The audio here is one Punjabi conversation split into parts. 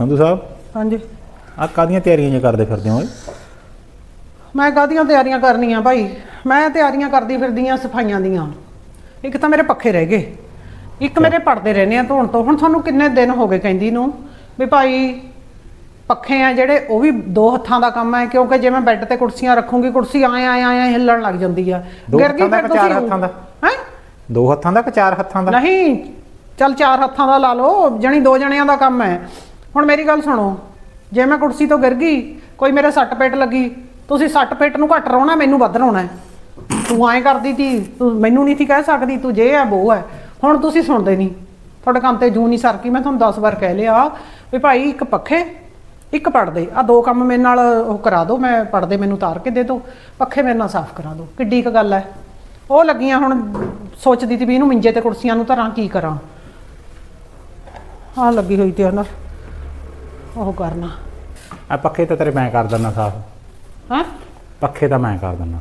ਸੰਧੂ ਸਾਹਿਬ? ਹਾਂਜੀ। ਆ ਕਾਦੀਆਂ ਤਿਆਰੀਆਂ ਜਿਹੀਆਂ ਕਰਦੇ ਫਿਰਦੇ ਹੋ ਓਏ? ਮੈਂ ਕਾਹਦੀਆਂ ਤਿਆਰੀਆਂ ਕਰਨੀਆਂ ਭਾਈ? ਮੈਂ ਤਿਆਰੀਆਂ ਕਰਦੀ ਫਿਰਦੀ ਆ ਸਫਾਈਆਂ ਦੀਆਂ। ਇੱਕ ਤਾਂ ਮੇਰੇ ਪੱਖੇ ਰਹਿ ਗਏ। ਇੱਕ ਮੇਰੇ ਪੜਦੇ ਰਹਿੰਦੇ ਆ ਧੋਣ ਤੋਂ। ਹੁਣ ਤੁਹਾਨੂੰ ਕਿੰਨੇ ਦਿਨ ਹੋ ਗਏ ਕਹਿੰਦੀ ਨੂੰ? ਵੀ ਭਾਈ ਪੱਖੇ ਆ ਜਿਹੜੇ ਉਹ ਵੀ ਦੋ ਹੱਥਾਂ ਦਾ ਕੰਮ ਹੈ ਕਿਉਂਕਿ ਜੇ ਮੈਂ ਬੈੱਡ ਤੇ ਕੁਰਸੀਆਂ ਰੱਖੂੰਗੀ ਕੁਰਸੀ ਆਏ ਆਏ ਆਏ ਹਿੱਲਣ ਲੱਗ ਜਾਂਦੀ ਆ। ਦੋ ਗਿਰ ਗਈ ਹੱਥਾਂ ਦਾ ਕਿ ਚਾਰ ਹੱਥਾਂ ਦਾ? ਹੈਂ? ਦੋ ਹੱਥਾਂ ਦਾ ਕਿ ਚਾਰ ਹੱਥਾਂ ਦਾ? ਨਹੀਂ। ਚੱਲ ਚਾਰ ਹੱਥਾਂ ਦਾ ਲਾ ਲਓ। ਜਣੀ ਦੋ ਜਣਿਆਂ ਦਾ ਕੰਮ ਹੈ। ਹੁਣ ਮੇਰੀ ਗੱਲ ਸੁਣੋ। ਜੇ ਮੈਂ ਕੁਰਸੀ ਤੋਂ ਗਿਰ ਗਈ, ਕੋਈ ਮੇਰੇ ਸੱਟ ਪੇਟ ਲੱਗੀ, ਤੁਸੀਂ ਸੱਟ ਪੇਟ ਨੂੰ ਘੱਟ ਰੋਣਾ, ਮੈਨੂੰ ਵੱਧ ਰੋਣਾ ਤੂੰ ਐਂ ਕਰਦੀ ਤੀ, ਤੂੰ ਮੈਨੂੰ ਨਹੀਂ ਸੀ ਕਹਿ ਸਕਦੀ, ਤੂੰ ਜੇ ਹੈ, ਬੋ ਹੈ। ਹੁਣ ਤੁਸੀਂ ਸੁਣਦੇ ਨਹੀਂ। ਤੁਹਾਡੇ ਕੰਮ ਤੇ ਜੂ ਨਹੀਂ ਸਰਕੀ, ਮੈਂ ਤੁਹਾਨੂੰ 10 ਵਾਰ ਕਹਿ ਲਿਆ ਵੀ ਭਾਈ ਇੱਕ ਪੱਖੇ, ਇੱਕ ਪੜਦੇ ਆ ਦੋ ਕੰਮ ਮੇਰੇ ਨਾਲ ਉਹ ਕਰਾ ਦਿਓ ਮੈਂ ਪੜਦੇ ਮੈਨੂੰ ਤਾਰ ਕੇ ਦੇ ਦਿਓ ਪੱਖੇ ਮੇਰੇ ਨਾਲ ਸਾਫ਼ ਕਰਾ ਦਿਓ ਕਿੱਡੀ ਕੁ ਗੱਲ ਹੈ। ਉਹ ਲੱਗੀਆਂ ਹੁਣ, ਸੋਚਦੀ ਤੀ ਵੀ ਇਹਨੂੰ ਮਿੰਜੇ ਤੇ ਕੁਰਸੀਆਂ ਨੂੰ ਧਰਾਂ, ਕੀ ਕਰਾਂ। ਆ ਲੱਗੀ ਹੋਈ ਤੇ ਉਹਨਾਂ ਉਹ ਕਰਨਾ। ਆ ਪੱਖੇ ਤਾਂ ਤੇਰੇ ਮੈਂ ਕਰ ਦਿੰਦਾ ਸਾਫ਼। ਹੈ? ਪੱਖੇ ਤਾਂ ਮੈਂ ਕਰ ਦਿੰਦਾ।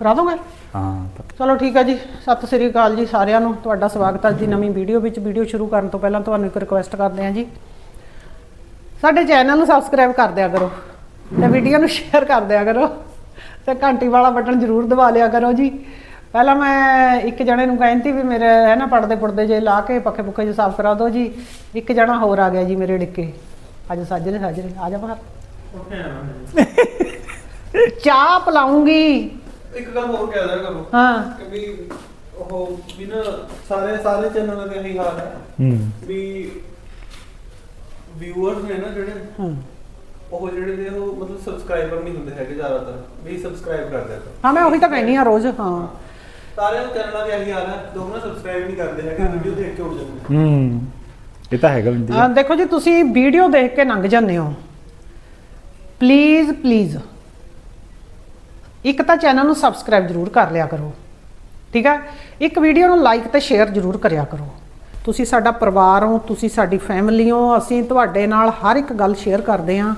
ਕਰਾ ਦੋਗੇ? ਹਾਂ। ਪੱਖੇ- ਚਲੋ ਠੀਕ ਹੈ ਜੀ। ਸਤਿ ਸ੍ਰੀ ਅਕਾਲ ਜੀ ਸਾਰਿਆਂ ਨੂੰ। ਤੁਹਾਡਾ ਸਵਾਗਤ ਹੈ ਜੀ ਨਵੀਂ ਵੀਡੀਓ ਵਿੱਚ। ਵੀਡੀਓ ਸ਼ੁਰੂ ਕਰਨ ਤੋਂ ਪਹਿਲਾਂ ਤੁਹਾਨੂੰ ਇੱਕ ਰਿਕੁਐਸਟ ਕਰਦੇ ਹਾਂ ਜੀ। ਸਾਡੇ ਚੈਨਲ ਨੂੰ ਸਬਸਕ੍ਰਾਈਬ ਕਰ ਦਿਆ ਕਰੋ ਤੇ ਵੀਡੀਓ ਨੂੰ ਸ਼ੇਅਰ ਕਰ ਦਿਆ ਕਰੋ ਤੇ ਘੰਟੀ ਵਾਲਾ ਬਟਨ ਜ਼ਰੂਰ ਦਬਾ ਲਿਆ ਕਰੋ ਜੀ। ਪਹਿਲਾਂ ਮੈਂ ਇੱਕ ਜਣੇ ਨੂੰ ਕਹਿੰਦੀ ਵੀ ਮੇਰੇ ਹੈ ਨਾ ਪੜਦੇ ਪੁੜਦੇ ਜੇ ਲਾ ਕੇ ਪੱਖੇ ਪੁੱਖੇ ਜੇ ਸਾਫ਼ ਕਰਾ ਦਿਓ ਜੀ। ਇੱਕ ਜਣਾ ਹੋਰ ਆ ਗਿਆ ਜੀ ਮੇਰੇ ਡਿੱਕੇ। ਅੱਜ ਸਾਜਰੇ ਸਾਜਰੇ ਆ ਜਾ ਬਾਹਰ ਚਾਹ ਪਲਾਉਂਗੀ। ਇੱਕ ਗੱਲ ਹੋਰ ਕਹਿ ਦਿਆ ਕਰੋ। ਹਾਂ। ਕਿ ਵੀ ਉਹ ਵੀ ਨਾ ਸਾਰੇ ਸਾਰੇ ਚੈਨਲਾਂ ਦੇ ਇਹੀ ਹਾਲ ਹੈ। ਹੂੰ। ਵੀ ਵਿਊਅਰਸ ਨੇ ਨਾ ਜਿਹੜੇ ਹਾਂ। ਉਹ ਜਿਹੜੇ ਨੇ ਉਹ ਮਤਲਬ ਸਬਸਕ੍ਰਾਈਬਰ ਨਹੀਂ ਹੁੰਦੇ ਹੈਗੇ ਜ਼ਿਆਦਾਤਰ ਵੀ ਸਬਸਕ੍ਰਾਈਬ ਕਰ ਦਿਆ ਕਰੋ। ਹਾਂ ਮੈਂ ਉਹੀ ਤਾਂ ਕਹਿਨੀ ਆ ਰੋਜ਼ ਹਾਂ। ਸਾਰੇ ਚੈਨਲਾਂ ਦੇ ਇਹੀ ਹਾਲ ਹੈ ਲੋਕ ਨਾ ਸਬਸਕ੍ਰਾਈਬ ਨਹੀਂ ਕਰਦੇ ਹੈਗੇ ਵੀਡੀਓ ਦੇਖ ਕੇ ਉੱਡ ਜਾਂਦੇ। ਹੂੰ। ਇਹ ਤਾਂ ਹੈਗਾ ਬਿੰਦੀ ਅਹ ਦੇਖੋ ਜੀ, ਤੁਸੀਂ ਵੀਡੀਓ ਦੇਖ ਕੇ ਲੰਘ ਜਾਂਦੇ ਹੋ। ਪਲੀਜ਼ ਪਲੀਜ਼ ਇੱਕ ਤਾਂ ਚੈਨਲ ਨੂੰ ਸਬਸਕ੍ਰਾਈਬ ਜ਼ਰੂਰ ਕਰ ਲਿਆ ਕਰੋ। ਠੀਕ ਹੈ ਇੱਕ ਵੀਡੀਓ ਨੂੰ ਲਾਈਕ ਤੇ ਸ਼ੇਅਰ ਜ਼ਰੂਰ ਕਰਿਆ ਕਰੋ। ਤੁਸੀਂ ਸਾਡਾ ਪਰਿਵਾਰ ਹੋ, ਤੁਸੀਂ ਸਾਡੀ ਫੈਮਿਲੀ ਹੋ, ਅਸੀਂ ਤੁਹਾਡੇ ਨਾਲ ਹਰ ਇੱਕ ਗੱਲ ਸ਼ੇਅਰ ਕਰਦੇ ਹਾਂ।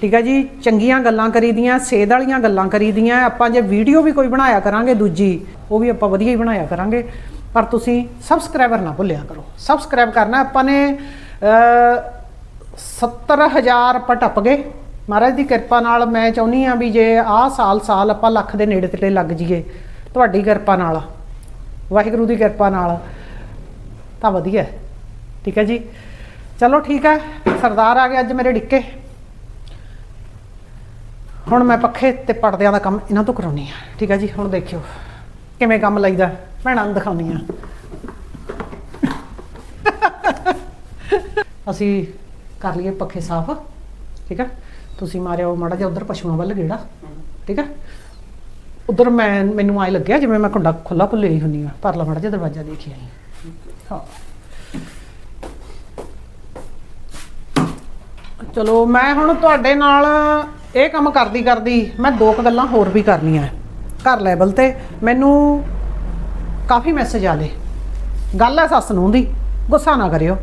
ਠੀਕ ਹੈ ਜੀ? ਚੰਗੀਆਂ ਗੱਲਾਂ ਕਰੀਦੀਆਂ, ਸੇਧ ਵਾਲੀਆਂ ਗੱਲਾਂ ਕਰੀਦੀਆਂ। ਆਪਾਂ ਜੇ ਵੀਡੀਓ ਵੀ ਕੋਈ ਬਣਾਇਆ ਕਰਾਂਗੇ ਦੂਜੀ, ਉਹ ਵੀ ਆਪਾਂ ਵਧੀਆ ਹੀ ਬਣਾਇਆ ਕਰਾਂਗੇ। ਪਰ ਤੁਸੀਂ ਸਬਸਕ੍ਰਾਈਬਰ ਨਾ ਭੁੱਲਿਆ ਕਰੋ। ਸਬਸਕ੍ਰਾਈਬ ਕਰਨਾ, ਆਪਾਂ ਨੇ ਅ 70000 ਆਪਾਂ ਟੱਪ ਗਏ। ਮਹਾਰਾਜ ਦੀ ਕਿਰਪਾ ਨਾਲ ਮੈਂ ਚਾਹੁੰਦੀ ਆ ਵੀ ਜੇ ਆਹ ਸਾਲ ਸਾਲ ਆਪਾਂ ਲੱਖ ਦੇ ਨੇੜੇ ਤੇੜੇ ਲੱਗ ਜਾਈਏ, ਤੁਹਾਡੀ ਕਿਰਪਾ ਨਾਲ, ਵਾਹਿਗੁਰੂ ਦੀ ਕਿਰਪਾ ਨਾਲ, ਤਾਂ ਵਧੀਆ। ਠੀਕ ਹੈ ਜੀ? ਚਲੋ ਠੀਕ ਹੈ, ਸਰਦਾਰ ਆ ਗਿਆ ਅੱਜ ਮੇਰੇ ਡਿੱਕੇ। ਹੁਣ ਮੈਂ ਪੱਖੇ ਤੇ ਪਰਦਿਆਂ ਦਾ ਕੰਮ ਇਹਨਾਂ ਤੋਂ ਕਰਾਉਣੀ ਆ ਠੀਕ ਹੈ ਜੀ, ਹੁਣ ਦੇਖਿਓ ਕਿਵੇਂ ਕੰਮ ਲਈਦਾ। ਭੈਣਾਂ ਨੂੰ ਦਿਖਾਉਣੀ ਆ ਅਸੀਂ ਕਰ ਲਈਏ ਪੱਖੇ ਸਾਫ਼, ਠੀਕ ਹੈ ਤੁਸੀਂ ਮਾਰਿਓ ਮਾੜਾ ਜਿਹਾ ਉਧਰ ਪਸ਼ੂਆਂ ਵੱਲ ਗੇੜਾ, ਠੀਕ ਹੈ ਉਧਰ ਮੈਂ, ਮੈਨੂੰ ਆਏ ਲੱਗਿਆ ਜਿਵੇਂ ਮੈਂ ਕੁੰਡਾ ਖੁੱਲਾ ਭੁੱਲੇ ਹੀ ਹੁੰਨੀ ਆ ਪਰ ਲਾ ਮਾੜਾ ਜਿਹਾ ਦਰਵਾਜ਼ਾ ਦੇਖੀ ਆਈ। ਹਾਂ। ਚਲੋ, ਮੈਂ ਹੁਣ ਤੁਹਾਡੇ ਨਾਲ ਇਹ ਕੰਮ ਕਰਦੀ ਕਰਦੀ ਮੈਂ ਦੋ ਕੁ ਗੱਲਾਂ ਹੋਰ ਵੀ ਕਰਨੀਆਂ। ਘਰ ਲੈਵਲ ਤੇ ਮੈਨੂੰ ਕਾਫੀ ਮੈਸੇਜ ਆਲੇ ਗੱਲ ਹੈ ਸੱਸ ਨੂੰ ਦੀ ਗੁੱਸਾ ਨਾ ਕਰਿਓ।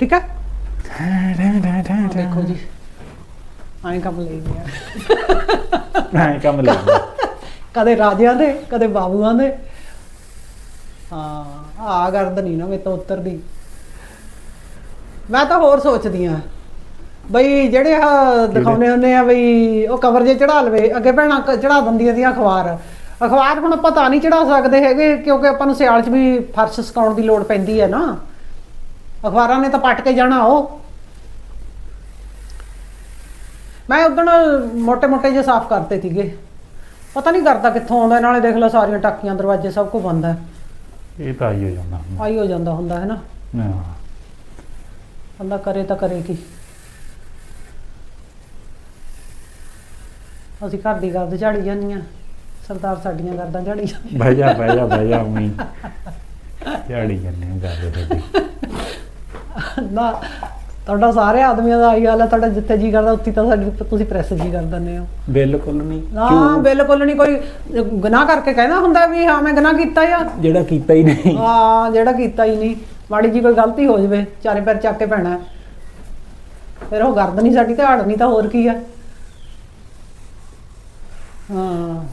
ਠੀਕ ਹੈ ਦੇਖੋ ਜੀ ਐਂ ਕੰਮ ਲਈ ਗਿਆ। ਹਾਂ ਕੰਮ ਲੈ ਲਿਆ। ਕਦੇ ਰਾਜਿਆਂ ਦੇ ਕਦੇ ਬਾਬੂਆਂ ਦੇ। ਹਾਂ ਆ ਗਰਦ ਨਹੀਂ ਨਾ ਮੇ ਤੋਂ ਉਤਰਦੀ। ਮੈਂ ਤਾਂ ਹੋਰ ਸੋਚਦੀ ਆ ਬਈ ਜਿਹੜੇ ਆ ਦਿਖਾਉਨੇ ਹੁੰਦੇ ਆ ਬਈ ਉਹ ਕਵਰ ਜੇ ਚੜਾ ਲਵੇ ਅੱਗੇ ਭੈਣਾਂ ਚੜਾ ਦਿੰਦੀਆਂ ਦੀਆਂ ਅਖਬਾਰ। ਅਖਬਾਰ ਹੁਣ ਆਪਾਂ ਤਾਂ ਨਹੀਂ ਚੜਾ ਸਕਦੇ ਹੈਗੇ ਕਿਉਂਕਿ ਆਪਾਂ ਨੂੰ ਸਿਆਲ 'ਚ ਵੀ ਫਰਸ਼ ਸਕਾਉਣ ਦੀ ਲੋੜ ਪੈਂਦੀ ਹੈ ਨਾ। ਅਖਬਾਰਾਂ ਨੇ ਤਾਂ ਪੱਟ ਕੇ ਜਾਣਾ ਉਹ। ਮੈਂ ਉਦੋਂ ਮੋٹے-ਮੋٹے ਜੇ ਸਾਫ਼ ਕਰਤੇ ਸੀਗੇ। ਪਤਾ ਨਹੀਂ ਕਰਦਾ ਕਿੱਥੋਂ ਆਉਂਦਾ ਨਾਲੇ ਦੇਖ ਲਓ ਸਾਰੀਆਂ ਟਾਕੀਆਂ ਦਰਵਾਜ਼ੇ ਸਭ ਕੁਝ ਬੰਦ ਹੈ। ਇਹ ਤਾਂ ਆਈ ਹੋ ਜਾਂਦਾ ਹੁੰਦਾ। ਆਈ ਹੋ ਜਾਂਦਾ ਹੁੰਦਾ ਹੈ ਨਾ? ਹਾਂ। ਬੰਦਾ ਕਰੇ ਤਾਂ ਕਰੇ ਕੀ। ਅਸੀਂ ਘਰ ਦੀ ਗੱਲ ਤੇ ਝਾੜੀ ਜਾਂਦੀਆਂ। ਸਰਦਾਰ ਸਾਡੀਆਂ ਗਰਦਾਂ ਝਾੜੀ ਜਾਂਦੇ ਬਹਿ ਜਾ ਬਹਿ ਜਾ ਬਹਿ ਜਾ ਉਮੀ ਝਾੜੀ ਜੰਨੇ ਗੱਲ ਤੁਹਾਡੀ ਨਾ ਤੁਹਾਡਾ ਸਾਰੇ ਆਦਮੀਆਂ ਦਾ ਆਈ ਹਾਲ ਹੈ ਤੁਹਾਡਾ ਜਿੱਥੇ ਜੀ ਕਰਦਾ ਉੱਥੇ ਤਾਂ ਸਾਡੀ ਤੁਸੀਂ ਪ੍ਰੈਸ ਜੀ ਕਰ ਦਿੰਦੇ ਹੋ। ਬਿਲਕੁਲ ਨਹੀਂ ਕਿਉਂ? ਬਿਲਕੁਲ ਨਹੀਂ ਕੋਈ ਗੁਨਾਹ ਕਰਕੇ ਕਹਿੰਦਾ ਹੁੰਦਾ ਵੀ ਹਾਂ ਮੈਂ ਗੁਨਾਹ ਕੀਤਾ ਆ। ਜਿਹੜਾ ਕੀਤਾ ਹੀ ਨਹੀਂ। ਹਾਂ ਜਿਹੜਾ ਕੀਤਾ ਹੀ ਨਹੀਂ। ਮਾੜੀ ਜੀ ਕੋਈ ਗਲਤੀ ਹੋ ਜਵੇ ਚਾਰੇ ਪੈਰ ਚੱਕ ਕੇ ਪੈਣਾ। ਫਿਰ ਉਹ ਗਰਦ ਨਹੀਂ ਸਾਡੀ ਤੇ ਹੜ ਨਹੀਂ ਤਾਂ ਹੋਰ ਕੀ ਆ। ਹਾਂ।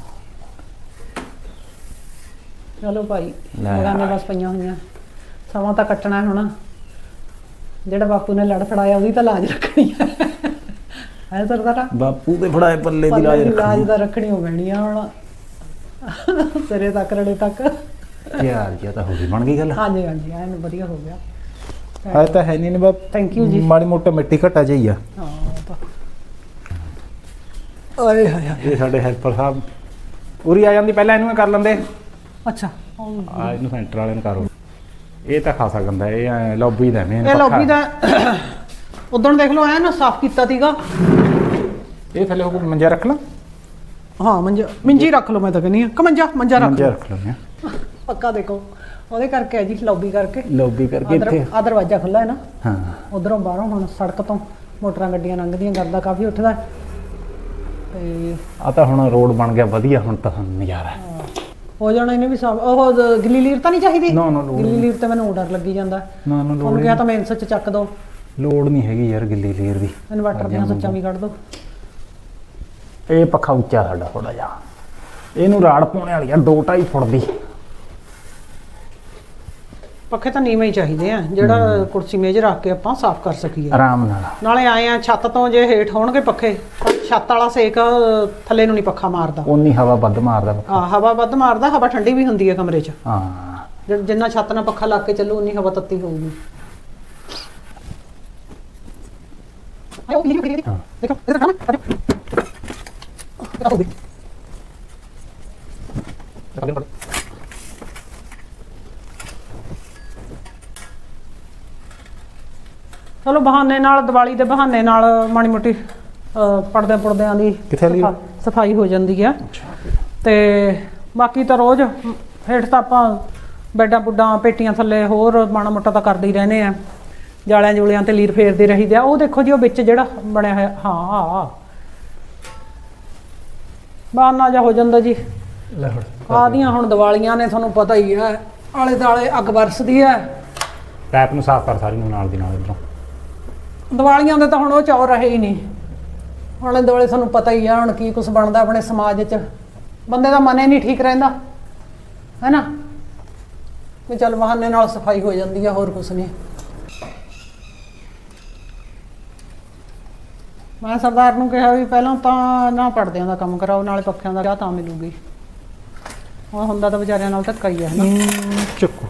ਚਲੋ ਭਾਈ ਲੈ। ਲਗਾਨੇ ਬਸ ਪਈਆਂ ਹੋਈਆਂ। ਸਮਾਂ ਤਾਂ ਕੱਟਣਾ ਹੈ ਹੁਣ। ਜਿਹੜਾ ਬਾਪੂ ਨੇ ਲੜ ਫੜਾਇਆ ਉਹਦੀ ਤਾਂ ਲਾਜ ਰੱਖਣੀ ਹੈ। ਐ ਸਰਦਾਰਾ? ਬਾਪੂ ਦੇ ਫੜਾਏ ਪੱਲੇ ਦੀ ਲਾਜ ਦੀ ਰੱਖਣੀ। ਲਾਜ ਤਾਂ ਰੱਖਣੀ ਹੋ ਪੈਣੀ ਆ ਹੁਣ। ਸਿਰੇ ਤੱਕ ਰੜੇ ਤੱਕ। ਯਾਰ ਇਹ ਤਾਂ ਹੋ ਗਈ ਬਣ ਗਈ ਗੱਲ। ਹਾਂਜੀ ਹਾਂਜੀ ਐਨ ਵਧੀਆ ਹੋ ਗਿਆ। ਹੈ ਤਾਂ ਹੈ ਨਹੀਂ ਨੇ ਬਾਪ। Thank you ਜੀ। ਮਾੜੀ ਮੋਟਾ ਮਿੱਟੀ ਘਟਾ ਜਾਈ ਆ। ਹਾਂ ਉਹ ਤਾਂ। ਓਏ ਹਾਏ ਹਾਏ। ਇਹ ਸਾਡੇ ਹੈਲਪਰ ਸਾਹਿਬ। ਉਰੀ ਆ ਜਾਂਦੀ ਪਹਿਲਾਂ ਇਹਨੂੰ ਹੀ ਕਰ ਲੈਂਦੇ। ਅੱਛਾ। ਆ ਇਹਨੂੰ ਸੈਂਟਰ ਵਾਲੇ ਨੂੰ ਕਰੋ। ਇਹ ਤਾਂ ਖਾਸਾ ਗੰਦਾ ਇਹ ਲੌਬੀ ਦਾ ਮੇਨ ਇਹ ਲੌਬੀ ਦਾ ਉਦੋਂ ਦੇਖ ਲਓ ਐ ਨਾ ਸਾਫ਼ ਕੀਤਾ ਸੀਗਾ। ਇਹ ਥੱਲੇ ਉਹ ਮੰਜਾ ਰੱਖ ਲਾ। ਹਾਂ ਮੰਜਾ ਮਿੰਜੀ ਰੱਖ ਲਓ ਮੈਂ ਤਾਂ ਕਹਿੰਦੀ ਆ ਕਿ ਮੰਜਾ ਰੱਖ ਮੰਜਾ ਲਓ। ਰੱਖ ਆ ਪੱਕਾ ਦੇਖੋ ਉਹਦੇ ਕਰਕੇ ਹੈ ਜੀ ਲੌਬੀ ਕਰਕੇ। ਲੌਬੀ ਕਰਕੇ ਇੱਥੇ। ਆਹ ਦਰਵਾਜ਼ਾ ਖੁੱਲਾ ਹੈ ਨਾ। ਹਾਂ। ਉਧਰੋਂ ਬਾਹਰੋਂ ਹੁਣ ਸੜਕ ਤੋਂ ਮੋਟਰਾਂ ਗੱਡੀਆਂ ਲੰਘਦੀਆਂ ਗਰਦਾ ਕਾਫੀ ਉੱਠਦਾ। ਤੇ ਆ ਤਾਂ ਹੁਣ ਰੋਡ ਬਣ ਗਿਆ ਵਧੀਆ ਹੁਣ ਤਾਂ ਨਜ਼ਾਰਾ ਹੈ। ਜਾਣਾ ਇਹਨੇ ਵੀ ਸਾਫ਼ ਉਹ ਦ- ਗਿੱਲੀ ਲੀਰ ਤਾਂ ਨਹੀਂ ਚਾਹੀਦੀ? ਨਾ, ਨਾ, ਲੋੜ ਗਿੱਲੀ ਲੀਰ ਤੇ ਮੈਨੂੰ ਡਰ ਲੱਗੀ ਜਾਂਦਾ। ਨਾ ਨਾ ਲੋੜ ਉਹਨੂੰ ਕਿਹਾ ਤਾਂ ਮੈਂ ਸੱਚ ਚੱਕ ਦੋ। ਲੋੜ ਨਹੀਂ ਹੈਗੀ ਯਾਰ ਗਿੱਲੀ ਲੀਰ ਦੀ। ਇਨਵਰਟਰ ਦੀਆਂ ਸੱਚਾਂ ਵੀ ਕੱਢ ਦੋ। ਇਹ ਪੱਖਾ ਉੱਚਾ ਸਾਡਾ ਥੋੜਾ ਜਿਹਾ। ਇਹਨੂੰ ਰਾੜ ਪਾਉਣੇ ਵਾਲੀ ਆ 2.5 ਫੁੱਟ ਦੀ। ਪੱਖੇ ਤਾਂ ਨੀਵੇਂ ਹੀ ਚਾਹੀਦੇ ਆ ਜਿਹੜਾ ਕੁਰਸੀ ਮੇਜ਼ ਰੱਖ ਕੇ ਆਪਾਂ ਸਾਫ਼ ਕਰ ਸਕੀਏ। ਆਰਾਮ ਨਾਲ। ਨਾਲੇ ਆਏ ਆ ਛੱਤ ਤੋਂ ਜੇ ਹੇਠ ਹੋਣਗੇ ਪੱਖੇ ਤਾਂ ਛੱਤ ਵਾਲਾ ਸੇਕ ਥੱਲੇ ਨੂੰ ਨਹੀਂ ਪੱਖਾ ਮਾਰਦਾ। ਉਨੀ ਹਵਾ ਵੱਧ ਮਾਰਦਾ ਪੱਖਾ। ਆ ਹਵਾ ਵੱਧ ਮਾਰਦਾ ਹਵਾ ਠੰਡੀ ਵੀ ਹੁੰਦੀ ਹੈ ਕਮਰੇ 'ਚ। ਹਾਂ। ਜਿ- ਜਿੰਨਾ ਛੱਤ ਨਾਲ ਪੱਖਾ ਲਾ ਕੇ ਚੱਲੂ ਉਨੀ ਹਵਾ ਤੱਤੀ ਹੋਊਗੀ। ਆਇਓ ਲੀਲੀ ਕਰੀ ਹਾਂ। ਦੇਖੋ ਇਧਰ ਕੰਮ ਆਜੋ। ਆਓ ਚਲੋ ਬਹਾਨੇ ਨਾਲ ਦੀਵਾਲੀ ਦੇ ਬਹਾਨੇ ਨਾਲ ਮਾੜੀ ਮੋਟੀ ਅਹ, ਪਰਦੇ ਪੁਰਦਿਆਂ ਦੀ ਕਿੱਥੇ ਲਈ? ਸਫਾ- ਸਫ਼ਾਈ ਹੋ ਜਾਂਦੀ ਆ। ਤੇ ਬਾਕੀ ਤਾਂ ਰੋਜ਼ ਹੇਠ ਤਾਂ ਆਪਾਂ ਬੈੱਡਾਂ ਬੁੱਡਾਂ ਪੇਟੀਆਂ ਥੱਲੇ ਹੋਰ ਮਾੜਾ ਮੋਟਾ ਤਾਂ ਕਰਦੇ ਹੀ ਰਹਿੰਦੇ ਆ। ਜਾਲਿਆਂ ਜੁਲਿਆਂ ਤੇ ਲੀਰ ਫੇਰਦੇ ਰਹੀਦੇ ਆ। ਉਹ ਦੇਖੋ ਜੀ ਉਹ ਵਿੱਚ ਜਿਹੜਾ ਬਣਿਆ ਹੋਇਆ ਹਾਂ ਆ ਬਹਾਨਾ ਜਾ ਹੋ ਜਾਂਦਾ ਜੀ। ਲੈ ਫੜ। ਆਦੀਆਂ ਹੁਣ ਦੀਵਾਲੀਆਂ ਨੇ ਤੁਹਾਨੂੰ ਪਤਾ ਹੀ ਹੈ ਆਲੇ ਦਾਲੇ ਅੱਗ ਵਰਸਦੀ ਹੈ ਪੈਪ ਨੂੰ ਸਾਫ਼ ਕਰ ਸਾਰੀ ਨੂੰ ਨਾਲ ਦੀ ਨਾਲ ਇਧਰੋਂ। ਦੀਵਾਲੀਆਂ ਦੇ ਤਾਂ ਹੁਣ ਉਹ ਚੌਰ ਰਹੇ ਹੀ ਨਹੀਂ। ਆਲੇ ਦੁਆਲੇ ਤੁਹਾਨੂੰ ਪਤਾ ਹੀ ਆ ਹੁਣ ਕੀ ਕੁਝ ਬਣਦਾ ਆਪਣੇ ਸਮਾਜ 'ਚ। ਬੰਦੇ ਦਾ ਮਨ ਹੀ ਨਹੀਂ ਠੀਕ ਰਹਿੰਦਾ ਹੈਨਾ? ਵੀ ਚੱਲ ਬਹਾਨੇ ਨਾਲ ਸਫ਼ਾਈ ਹੋ ਜਾਂਦੀ ਆ ਹੋਰ ਕੁਝ ਨਹੀਂ। ਮੈਂ ਸਰਦਾਰ ਨੂੰ ਕਿਹਾ ਵੀ ਪਹਿਲਾਂ ਤਾਂ ਨਾ ਪੜਦਿਆਂ ਦਾ ਕੰਮ ਕਰਾਓ ਨਾਲੇ ਪੱਖਿਆਂ ਦਾ ਚਾਹ ਤਾਂ ਮਿਲੂਗੀ। ਉਹ ਹੁੰਦਾ ਤਾਂ ਵਿਚਾਰਿਆਂ ਨਾਲ ਧੱਕਾ ਹੀ ਹੈ ਨਾ ਚੁੱਕੋ।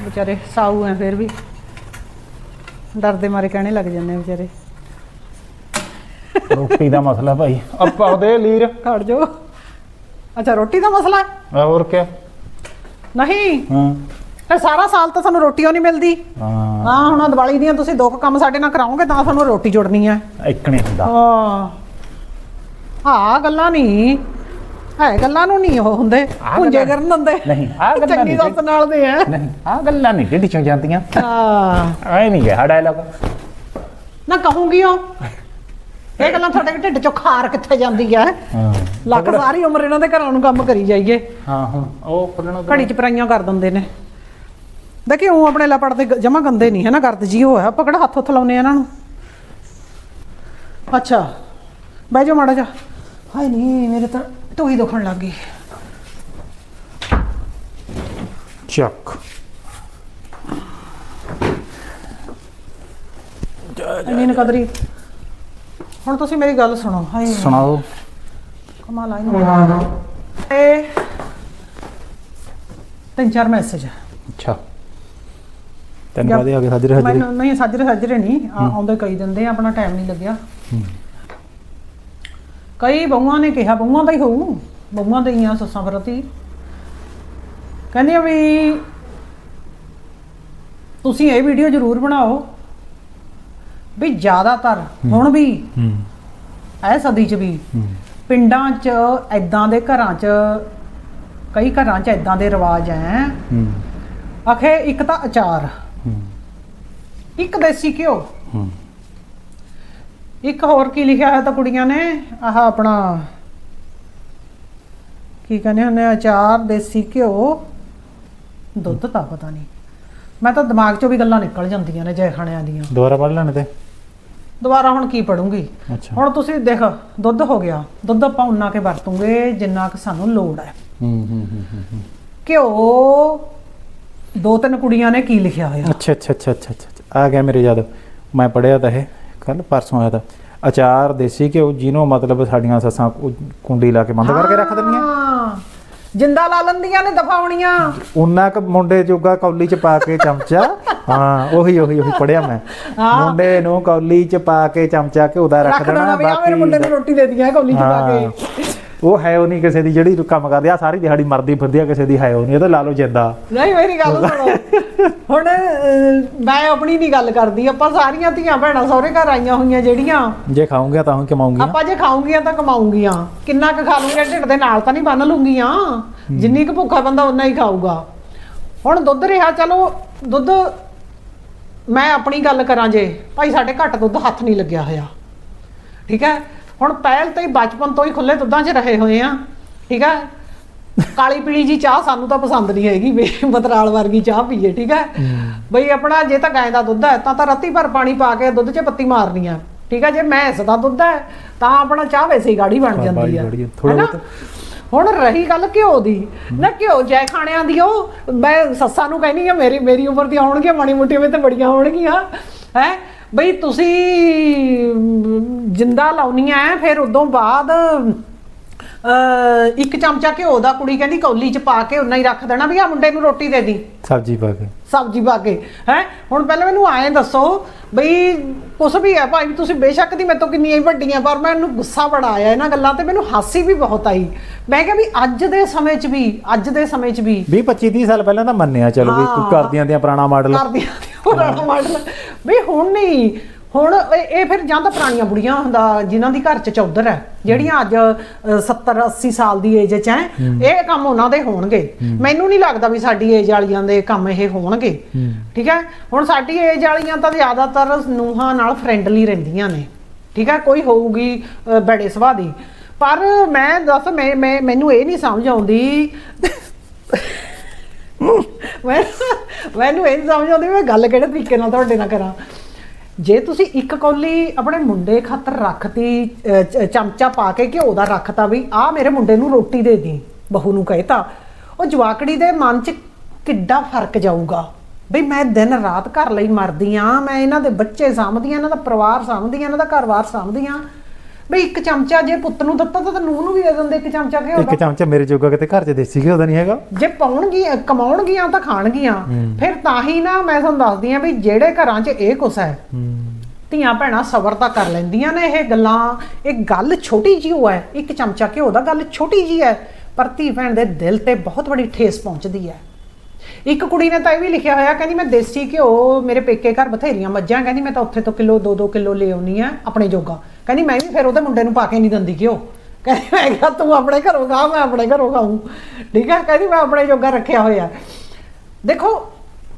ਵਿਚਾਰੇ ਸਾਊ ਐ ਫਿਰ ਵੀ। ਡਰਦੇ ਮਾਰੇ ਕਹਿਣੇ ਲੱਗ ਜਾਂਦੇ ਆ ਵਿਚਾਰੇ। ਰੋਟੀ ਦਾ ਮਸਲਾ ਭਾਈ। ਆਪਾਂ ਉਹਦੇ ਲੀਰ। ਖੜ ਜਾਓ। ਅੱਛਾ ਰੋਟੀ ਦਾ ਮਸਲਾ ਹੈ? ਆ ਹੋਰ ਕੀ ਨਹੀਂ। ਹਾਂ। ਫਿਰ ਸਾਰਾ ਸਾਲ ਤਾਂ ਸਾਨੂੰ ਰੋਟੀ ਓ ਨਹੀਂ ਮਿਲਦੀ। ਹਾਂ। ਹਾਂ ਹੁਣ ਆਹ ਦੀਵਾਲੀ ਦੀਆਂ ਤੁਸੀਂ ਦੋ ਕੁ ਕੰਮ ਸਾਡੇ ਨਾਲ ਕਰਾਓਗੇ ਤਾਂ ਸਾਨੂੰ ਰੋਟੀ ਜੁੜਨੀ ਹੈ। ਇੱਕ ਨਹੀਂ ਹੁੰਦਾ। ਹਾਂ। ਹਾਂ ਗੱਲਾਂ ਨਹੀਂ ਹੈ ਗੱਲਾਂ ਨੂੰ ਨਹੀਂ ਉਹ ਹੁੰਦੇ। ਆਹ ਗੱਲਾਂ- ਕਰਨ ਦਿੰਦੇ। ਨਹੀਂ, ਆਹ ਗੱਲਾਂ ਚੰਗੀ ਨਹੀਂ ਦੱਸ ਨਾਲ ਦੇ ਆ ਨਹੀਂ ਆ ਗੱਲਾਂ ਨਹੀਂ ਢਿੱਡ ਚੋਂ ਜਾਂਦੀਆਂ। ਹਾਂ। ਐ ਨਹੀਂ ਗਿਆ ਡਾਇਲੌਗ ਨਾ ਕਹੂੰਗੀ ਉਹ। ਇਹ ਗੱਲਾਂ ਤੁਹਾਡੇ ਢਿੱਡ ਚੋਂ ਖਾਰ ਕਿੱਥੇ ਜਾਂਦੀ ਹੈ ਹਾਂ। ਲੱਖ ਸਾਰੀ ਉਮਰ ਇਹਨਾਂ ਦੇ ਘਰਾਂ ਨੂੰ ਕੰਮ ਕਰੀ ਜਾਈਏ। ਹਾਂ ਹੁਣ ਉਹ ਖੁੱਲਣਾ ਘੜੀ ਚ ਪਰਾਈਆਂ ਕਰ ਦਿੰਦੇ ਨੇ। ਦੇਖੀ ਉਹ ਆਪਣੇ ਲਪੜ ਤੇ ਜਮਾ ਗੰਦੇ ਨਹੀਂ ਹੈ ਨਾ ਗਰਦ ਜੀ ਹੋਇਆ ਆਪਾਂ ਕਿਹੜਾ ਹੱਥ ਹੱਥ ਲਾਉਨੇ ਆ ਇਹਨਾਂ ਨੂੰ? ਅੱਛਾ ਬਹਿ ਜਾ ਮਾੜਾ ਜਾ ਹਾਏ ਨਹੀਂ ਮੇਰੇ ਤਾਂ ਢੋਈ ਦੁਖਣ ਲੱਗ ਗਈ। ਚੱਕ। ਇੰਨੀ ਨ ਕਦਰੀ। ਹੁਣ ਤੁਸੀਂ ਮੇਰੀ ਗੱਲ ਸੁਣੋ। ਹਾਏ। ਸੁਣਾਓ। ਕਮਾਲ ਆਈ ਨਾ ਇਹ ਤਿੰਨ ਚਾਰ ਮੈਸੇਜ ਅੱਛਾ। ਤੈਨੂੰ ਕਾਦੇ ਆ ਗਏ ਸਾਜਰੇ ਸਾਜਰੇ। ਮੈਨੂੰ ਨਹੀਂ ਸਾਜਰੇ ਸਾਜਰੇ ਨਹੀਂ। ਆਉਂਦੇ ਕਈ ਦਿੰਦੇ ਆਪਣਾ ਟਾਈਮ ਨਹੀਂ ਲੱਗਿਆ। ਕਈ ਬਹੂਆਂ ਨੇ ਕਿਹਾ ਬਹੂਆਂ ਦਾ ਹੀ ਹੋਊ। ਬਹੂਆਂ ਦੇ ਹੀ ਆ ਸੱਸਾਂ ਪ੍ਰਤੀ। ਕਹਿੰਦੀਆਂ ਵੀ ਤੁਸੀਂ ਇਹ ਵੀਡੀਓ ਜ਼ਰੂਰ ਬਣਾਓ। ਵੀ ਜ਼ਿਆਦਾਤਰ ਹੁਣ ਵੀ ਐ ਸਦੀ ਚ ਵੀ। ਪਿੰਡਾਂ 'ਚ ਐਦਾਂ ਦੇ ਘਰਾਂ 'ਚ ਕਈ ਘਰਾਂ 'ਚ ਐਦਾਂ ਦੇ ਰਿਵਾਜ ਐ। ਹੂੰ। ਆਖੇ ਇੱਕ ਤਾਂ ਅਚਾਰ। ਇੱਕ ਦੇਸੀ ਘਿਓ। ਇੱਕ ਹੋਰ ਕੀ ਲਿਖਿਆ ਹੈ ਤਾਂ ਕੁੜੀਆਂ ਨੇ? ਆਹ ਆਪਣਾ ਕੀ ਕਹਿੰਦੇ ਹੁੰਦੇ ਆ? ਅਚਾਰ ਦੇਸੀ ਘਿਓ। ਦੁੱਧ ਤਾਂ ਪਤਾ ਨਹੀਂ। ਮੈਂ ਤਾਂ ਦਿਮਾਗ 'ਚੋਂ ਵੀ ਗੱਲਾਂ ਨਿਕਲ ਜਾਂਦੀਆਂ ਨੇ ਜੈ ਖਾਣਿਆਂ ਦੀਆਂ। ਦੁਬਾਰਾ ਪੜ ਲੈਣ ਤੇ? ਦੁਬਾਰਾ ਹੁਣ ਕੀ ਪੜੂੰਗੀ ਅੱਛਾ। ਹੁਣ ਤੁਸੀਂ ਦੇਖ ਦੁੱਧ ਹੋ ਗਿਆ। ਦੁੱਧ ਆਪਾਂ ਉਨਾ ਕੇ ਵਰਤੂਗੇ ਜਿੰਨਾ ਕਿ ਸਾਨੂੰ ਲੋੜ ਹੈ। ਹੂੰ ਹੂੰ ਹੂੰ ਹੂੰ, ਹੂੰ। ਘਿਓ ਦੋ ਤਿੰਨ ਕੁੜੀਆਂ ਨੇ ਕੀ ਲਿਖਿਆ ਹੋਇਆ? ਅੱਛਾ ਅੱਛਾ ਅੱਛਾ ਅੱਛਾ ਅੱਛਾ, ਆ ਗਿਆ ਮੇਰੇ ਯਾਦ। ਮੈਂ ਪੜਿਆ ਤਾਂ ਇਹ ਕੱਲ ਪਰਸੋਂ ਆਇਆ ਤਾਂ। ਅਚਾਰ ਦੇਸੀ ਘਿਓ ਜਿਹਨੂੰ ਮਤਲਬ ਸਾਡੀਆਂ ਸੱਸਾਂ ਕੁੰਡੀ ਲਾ ਕੇ ਬੰਦ ਕਰਕੇ ਰੱਖ ਦਿੰਦੀਆਂ। ਹਾਂ। ਜਿੰਦਾ ਲਾ ਲੈਂਦੀਆਂ ਨੇ ਦਫਾਉਣੀਆਂ ਉਹਨਾਂ ਕ ਮੁੰਡੇ ਜੋਗਾ ਕੌਲੀ ਚ ਪਾ ਕੇ ਚਮਚਾ। ਹਾਂ ਉਹੀ ਉਹੀ ਉਹੀ ਪੜਿਆ ਮੈਂ। ਮੁੰਡੇ ਨੂੰ ਕੌਲੀ ਚ ਪਾ ਕੇ ਚਮਚਾ ਘਿਓ ਦਾ ਰੱਖ ਦੇਣਾ ਮੇਰੇ ਮੁੰਡੇ ਨੂੰ ਰੋਟੀ ਦੇ ਦੀਆਂ ਕੌਲੀ ਚ ਪਾ ਕੇ। ਉਹ ਹੈ ਉਹ ਨਹੀਂ ਕਿਸੇ ਦੀ ਜਿਹੜੀ ਕੰਮ ਕਰਦੀ ਆ ਸਾਰੀ ਦਿਹਾੜੀ ਮਰਦੀ ਫਿਰਦੀ ਆ ਕਿਸੇ ਦੀ ਹੈ ਉਹ ਨਹੀਂ ਇਹ ਤਾਂ ਲਾ ਲਓ ਜਿੰਦਾ। ਨਹੀਂ ਮੇਰੀ ਗੱਲ ਸੁਣੋ। ਹੁਣ ਅਹ, ਮੈਂ ਆਪਣੀ ਨਹੀਂ ਗੱਲ ਕਰਦੀ ਆਪਾਂ ਸਾਰੀਆਂ ਧੀਆਂ ਭੈਣਾਂ ਸਹੁਰੇ ਘਰ ਆਈਆਂ ਹੋਈਆਂ ਜਿਹੜੀਆਂ। ਜੇ ਖਾਉਂਗਾ ਤਾਂ ਕਮਾਉਂਗੀ ਆਪਾਂ ਜੇ ਖਾਉਂਗੀਆਂ ਤਾਂ ਕਮਾਉਂਗੀਆਂ ਕਿੰਨਾ ਕੁ ਖਾ ਲੂੰਗੀਆਂ ਢਿੱਡ ਦੇ ਨਾਲ ਤਾਂ ਨਹੀਂ ਬੰਨ ਲੂੰਗੀਆਂ। ਜਿੰਨੀ ਕੁ ਭੁੱਖਾ ਬੰਦਾ ਉਨਾ ਹੀ ਖਾਊਗਾ। ਹੁਣ ਦੁੱਧ ਰਿਹਾ ਚਲੋ ਦੁੱਧ ਮੈਂ ਆਪਣੀ ਗੱਲ ਕਰਾਂ ਜੇ। ਭਾਈ ਸਾਡੇ ਘੱਟ ਦੁੱਧ ਹੱਥ ਨਹੀਂ ਲੱਗਿਆ ਹੋਇਆ। ਠੀਕ ਹੈ? ਹੁਣ ਪਹਿਲ ਤੋਂ ਹੀ ਬਚਪਨ ਤੋਂ ਹੀ ਖੁੱਲੇ ਦੁੱਧਾਂ 'ਚ ਰਹੇ ਹੋਏ ਆ। ਠੀਕ ਹੈ? ਕਾਲੀ ਪੀਲੀ ਜੀ ਚਾਹ ਸਾਨੂੰ ਤਾਂ ਪਸੰਦ ਨਹੀਂ ਹੈਗੀ ਵੀ ਬਤਰਾਲ ਵਰਗੀ ਚਾਹ ਪੀਏ ਠੀਕ ਹੈ? ਬਈ ਆਪਣਾ ਜੇ ਤਾਂ ਗਾਂ ਦਾ ਦੁੱਧ ਹੈ ਤਾਂ ਤਾਂ ਰੱਤੀ ਭਰ ਪਾਣੀ ਪਾ ਕੇ ਦੁੱਧ 'ਚ ਪੱਤੀ ਮਾਰਨੀ ਆ ਠੀਕ ਹੈ? ਜੇ ਮੈਂਸ ਦਾ ਦੁੱਧ ਹੈ ਤਾਂ ਆਪਣਾ ਚਾਹ ਵੈਸੇ ਹੀ ਗਾੜੀ ਬਣ ਜਾਂਦੀ ਆ। ਹੈਨਾ? ਹੁਣ ਰਹੀ ਗੱਲ ਘਿਓ ਦੀ। ਨਾ ਘਿਓ ਜੈ ਖਾਣਿਆਂ ਦੀ ਉਹ ਮੈਂ ਸੱਸਾਂ ਨੂੰ ਕਹਿੰਦੀ ਆ ਮੇਰੀ ਮੇਰੀ ਉਮਰ ਦੀ ਆਉਣਗੀਆਂ ਮਾੜੀ ਮੋਟੀ ਵਿੱਚ ਤੇ ਬੜੀਆਂ ਹੋਣਗੀਆਂ ਹੈ? ਬਈ ਤੁਸੀਂ ਜਿੰਦਾ ਲਾਉਣੀਆਂ ਫਿਰ ਉਦੋਂ ਬਾਅਦ ਅ ਇੱਕ ਚਮਚਾ ਘਿਓ ਦਾ ਕੁੜੀ ਕਹਿੰਦੀ ਕੌਲੀ ਚ ਪਾ ਕੇ ਉਨਾ ਹੀ ਰੱਖ ਦੇਣਾ ਵੀ ਆ ਮੁੰਡੇ ਨੂੰ ਰੋਟੀ ਦੇ ਦੀ। ਸਬਜ਼ੀ ਪਾ ਕੇ। ਸਬਜ਼ੀ ਪਾ ਕੇ ਹੈ? ਹੁਣ ਪਹਿਲਾਂ ਮੈਨੂੰ ਐਂ ਦੱਸੋ ਬਈ ਕੁਛ ਵੀ ਹੈ ਭਾਈ ਤੁਸੀਂ ਬੇਸ਼ੱਕ ਦੀ ਮੇਰੇ ਤੋਂ ਕਿੰਨੀਆਂ ਹੀ ਵੱਡੀਆਂ ਪਰ ਮੈਨੂੰ ਗੁੱਸਾ ਬੜਾ ਆਇਆ ਇਹਨਾਂ ਗੱਲਾਂ ਤੇ ਮੈਨੂੰ ਹਾਸੀ ਵੀ ਬਹੁਤ ਆਈ। ਮੈਂ ਕਿਹਾ ਵੀ ਅੱਜ ਦੇ ਸਮੇਂ 'ਚ ਵੀ ਅੱਜ ਦੇ ਸਮੇਂ 'ਚ ਵੀ। 20 25 30 ਸਾਲ ਪਹਿਲਾਂ ਤਾਂ ਮੰਨਿਆ ਚਲੋ ਵੀ ਕੋਈ ਹਾਂ। ਕਰਦੀਆਂ ਦੀਆਂ ਪੁਰਾਣਾ ਮਾਡਲ। ਕਰਦੀਆਂ ਪੁਰਾਣਾ ਮਾਡਲ। ਵੀ ਹੁਣ ਨਹੀਂ ਹੁਣ ਇਹ ਇਹ ਫਿਰ ਜਾਂ ਤਾਂ ਪੁਰਾਣੀਆਂ ਬੁੜੀਆਂ ਹੁੰਦਾ ਜਿਨ੍ਹਾਂ ਦੀ ਘਰ 'ਚ ਚੌਧਰ ਹੈ ਜਿਹੜੀਆਂ ਅੱਜ ਅ, 70 80 ਸਾਲ ਦੀ ਏਜ 'ਚ ਹੈ ਇਹ ਕੰਮ ਉਹਨਾਂ ਦੇ ਹੋਣਗੇ। ਮੈਨੂੰ ਨਹੀਂ ਲੱਗਦਾ ਵੀ ਸਾਡੀ ਏਜ ਵਾਲੀਆਂ ਦੇ ਕੰਮ ਇਹ ਹੋਣਗੇ। ਠੀਕ ਹੈ? ਹੁਣ ਸਾਡੀ ਏਜ ਵਾਲੀਆਂ ਤਾਂ ਜ਼ਿਆਦਾਤਰ ਨੂਹਾਂ ਨਾਲ ਫਰੈਂਡਲੀ ਰਹਿੰਦੀਆਂ ਨੇ। ਠੀਕ ਹੈ? ਕੋਈ ਹੋਊਗੀ ਬੜੇ ਸੁਭਾਅ ਦੀ। ਪਰ ਮੈਂ ਦੱਸ ਮੈਂ ਮੈਨੂੰ ਇਹ ਨਹੀਂ ਸਮਝ ਆਉਂਦੀ। ਮੈਂ ਮੈਨੂੰ ਇਹ ਨੀ ਸਮਝ ਆਉਂਦੀ ਮੈਂ ਗੱਲ ਕਿਹੜੇ ਤਰੀਕੇ ਨਾਲ ਤੁਹਾਡੇ ਨਾਲ ਕਰਾਂ। ਜੇ ਤੁਸੀਂ ਇੱਕ ਕੌਲੀ ਆਪਣੇ ਮੁੰਡੇ ਖਾਤਰ ਰੱਖਤੀ ਅਹ, ਚਮਚਾ ਪਾ ਕੇ ਘਿਓ ਦਾ ਰੱਖਤਾ ਵੀ ਆ ਮੇਰੇ ਮੁੰਡੇ ਨੂੰ ਰੋਟੀ ਦੇ ਦੀ ਬਹੂ ਨੂੰ ਕਹਿਤਾ ਉਹ ਜਵਾਕੜੀ ਦੇ ਮਨ 'ਚ ਕਿੱਡਾ ਫ਼ਰਕ ਜਾਊਗਾ। ਬਈ ਮੈਂ ਦਿਨ ਰਾਤ ਘਰ ਲਈ ਮਰਦੀ ਆ ਮੈਂ ਇਹਨਾਂ ਦੇ ਬੱਚੇ ਸਾਂਭਦੀ ਆ ਇਹਨਾਂ ਦਾ ਪਰਿਵਾਰ ਸਾਂਭਦੀ ਆ ਇਹਨਾਂ ਦਾ ਘਰ-ਬਾਰ ਸਾਂਭਦੀ ਆ। ਬਈ ਇੱਕ ਚਮਚਾ ਜੇ ਪੁੱਤ ਨੂੰ ਦਿੱਤਾ ਤਾਂ ਨੂੰਹ ਨੂੰ ਵੀ ਦੇ ਦਿੰਦੇ ਇੱਕ ਚਮਚਾ ਘਿਓ ਇੱਕ ਦਾ। ਚਮਚਾ ਮੇਰੇ ਜੋਗਾ ਕਿਤੇ ਘਰ 'ਚ ਦੇਸੀ ਘਿਓ ਦਾ ਨਹੀਂ ਹੈਗਾ? ਜੇ ਪਾਉਣਗੀਆਂ ਕਮਾਉਣਗੀਆਂ ਤਾਂ ਖਾਣਗੀਆਂ। ਫਿਰ ਤਾਂ ਹੀ ਨਾ ਮੈਂ ਤੁਹਾਨੂੰ ਦੱਸਦੀ ਆ ਵੀ ਜਿਹੜੇ ਘਰਾਂ 'ਚ ਇਹ ਕੁਛ ਹੈ। ਧੀਆਂ ਭੈਣਾਂ ਸਬਰ ਤਾਂ ਕਰ ਲੈਂਦੀਆਂ ਨੇ ਇਹ ਗੱਲਾਂ। ਇਹ ਗੱਲ ਛੋਟੀ ਜਿਹੀ ਉਹ ਹੈ ਇੱਕ ਚਮਚਾ ਘਿਓ ਦਾ ਗੱਲ ਛੋਟੀ ਜਿਹੀ ਹੈ। ਪਰ ਧੀ ਭੈਣ ਦੇ ਦਿਲ ਤੇ ਬਹੁਤ ਬੜੀ ਠੇਸ ਪਹੁੰਚਦੀ ਹੈ। ਇੱਕ ਕੁੜੀ ਨੇ ਤਾਂ ਇਹ ਵੀ ਲਿਖਿਆ ਹੋਇਆ, ਕਹਿੰਦੀ ਮੈਂ ਦੇਸੀ ਘਿਓ, ਮੇਰੇ ਪੇਕੇ ਘਰ ਬਥੇਰੀਆਂ ਮੱਝਾਂ, ਕਹਿੰਦੀ ਮੈਂ ਤਾਂ ਉੱਥੇ ਤੋਂ ਕਿਲੋ 2-2 ਕਿਲੋ ਲੈ ਆਉਣੀ ਆ ਆਪਣੇ ਜੋਗਾ। ਕਹਿੰਦੀ ਮੈਂ ਵੀ ਫਿਰ ਉਹਦੇ ਮੁੰਡੇ ਨੂੰ ਪਾ ਕੇ ਨਹੀਂ ਦਿੰਦੀ ਘਿਓ। ਕਹਿੰਦੀ ਮੈਂ ਕਿਹਾ, ਤੂੰ ਆਪਣੇ ਘਰੋਂ ਖਾ, ਮੈਂ ਆਪਣੇ ਘਰੋਂ ਖਾਊਂ। ਠੀਕ ਹੈ ਕਹਿੰਦੀ ਮੈਂ ਆਪਣੇ ਜੋਗਾ ਰੱਖਿਆ ਹੋਇਆ। ਦੇਖੋ,